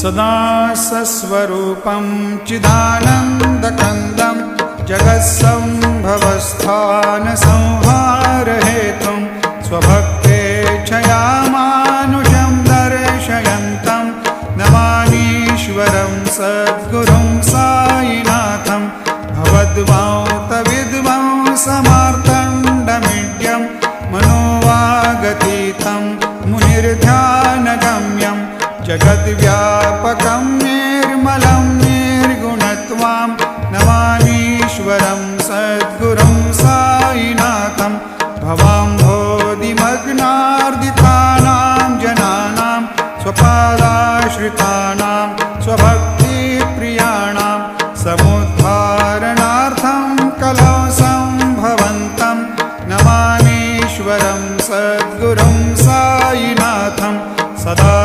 सदा सस्वरूपं चिदानन्दकन्दं जगत्सम्भवस्थानसंहारहेतुं स्वभक्तेच्छयामानुषं दर्शयन्तं नमानीश्वरं सद्गुरुं सायिनाथं भवद्वातविद्वां समार्तण्डमिड्यं मनोवागतीतं मुनिर्ध्यानगम्यं जगद्व्यापकं मानीश्वरं सद्गुरुं सायिनाथं भवाम्भोदिमग्नार्दितानां जनानां स्वपादाश्रितानां स्वभक्तिप्रियाणां समुद्धारणार्थं कलौ सम्भवन्तं नमानीश्वरं सद्गुरुं साईनाथं सदा